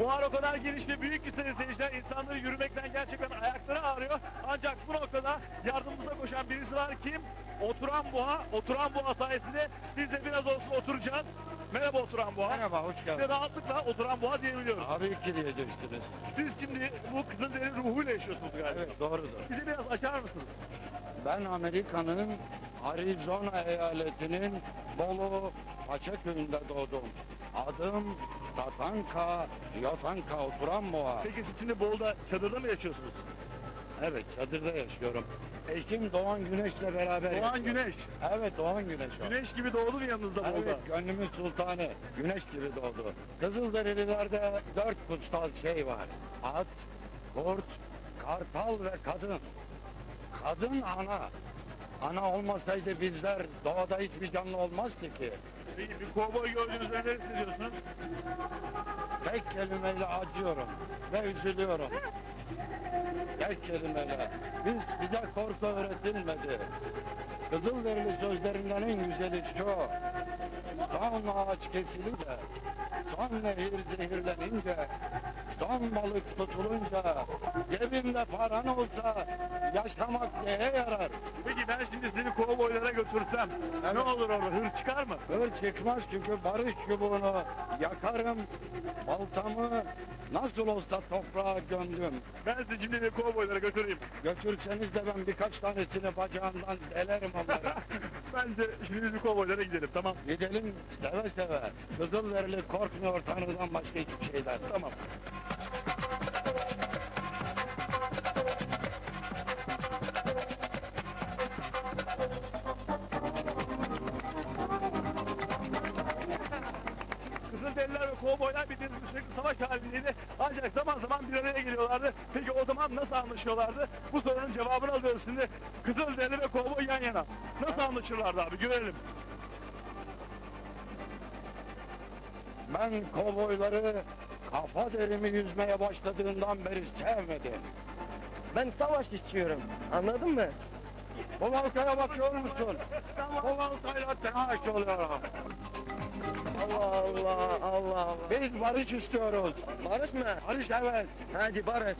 Buhar o kadar geniş ve büyük ki sayın seyirciler insanları yürümekten gerçekten ayakları ağrıyor. Ancak bu noktada yardımımıza koşan birisi var kim? Oturan Boğa. Oturan Boğa sayesinde biz de biraz olsun oturacağız. Merhaba Oturan Boğa. Merhaba, hoş geldin. Size rahatlıkla Oturan Boğa diyebiliyoruz. Abi iki diye geçtiniz. Siz şimdi bu Kızılderili ruhuyla yaşıyorsunuz galiba. Evet, doğrudur. Bizi biraz açar mısınız? Ben Amerika'nın Arizona eyaletinin Bolu Paça köyünde doğdum. Adım Tatanka, Yotanka oturan boğa. Peki siz şimdi Bolu'da çadırda mı yaşıyorsunuz? Evet, çadırda yaşıyorum. Eşim Doğan Güneş'le beraber Doğan yaşıyorum. Güneş. Evet, Doğan Güneş o. Güneş gibi doğdu mu yanınızda Bolu'da? Evet, gönlümün sultanı. Güneş gibi doğdu. Kızılderililerde dört kutsal şey var. At, kurt, kartal ve kadın. Kadın ana. Ana olmasaydı bizler doğada hiçbir canlı olmazdı ki. Peki bir kovboy gördüğünüzde neler hissediyorsunuz? Tek kelimeyle acıyorum ve üzülüyorum. Tek kelimeyle. Biz, bize korku öğretilmedi. Kızılderili sözlerinden en güzeli şu. Son ağaç kesilince, son nehir zehirlenince, son balık tutulunca, cebimde paran olsa yaşamak neye yarar? Ben şimdi sizi kovboylara götürsem ne olur orada hır çıkar mı? Hır çıkmaz çünkü barış çubuğunu yakarım, baltamı nasıl olsa toprağa gömdüm. Ben sizi şimdi bir kovboylara götüreyim. Götürseniz de ben birkaç tanesini bacağından delerim onları. Bence şimdi bir kovboylara gidelim tamam. Gidelim seve seve. Kızılderili korkmuyor Tanrı'dan başka hiçbir şeyden. Tamam. Kızılderililer ve kovboylar bildiğiniz gibi sürekli savaş halindeydi. Ancak zaman zaman bir araya geliyorlardı. Peki o zaman nasıl anlaşıyorlardı? Bu sorunun cevabını alıyoruz şimdi. Kızılderili ve kovboy yan yana. Nasıl anlaşırlardı abi görelim. Ben kovboyları kafa derimi yüzmeye başladığından beri sevmedim. Ben savaş istiyorum. Anladın mı? Bu baltaya bakıyor musun? Bu baltayla tenaş oluyorum. Biz barış istiyoruz. Barış mı? Barış evet. Hadi barış.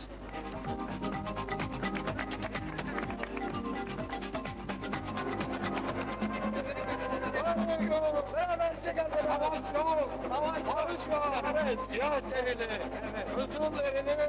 Savaş yok. Savaş barış var. Evet. Siyah derili. Evet. Kızıl derili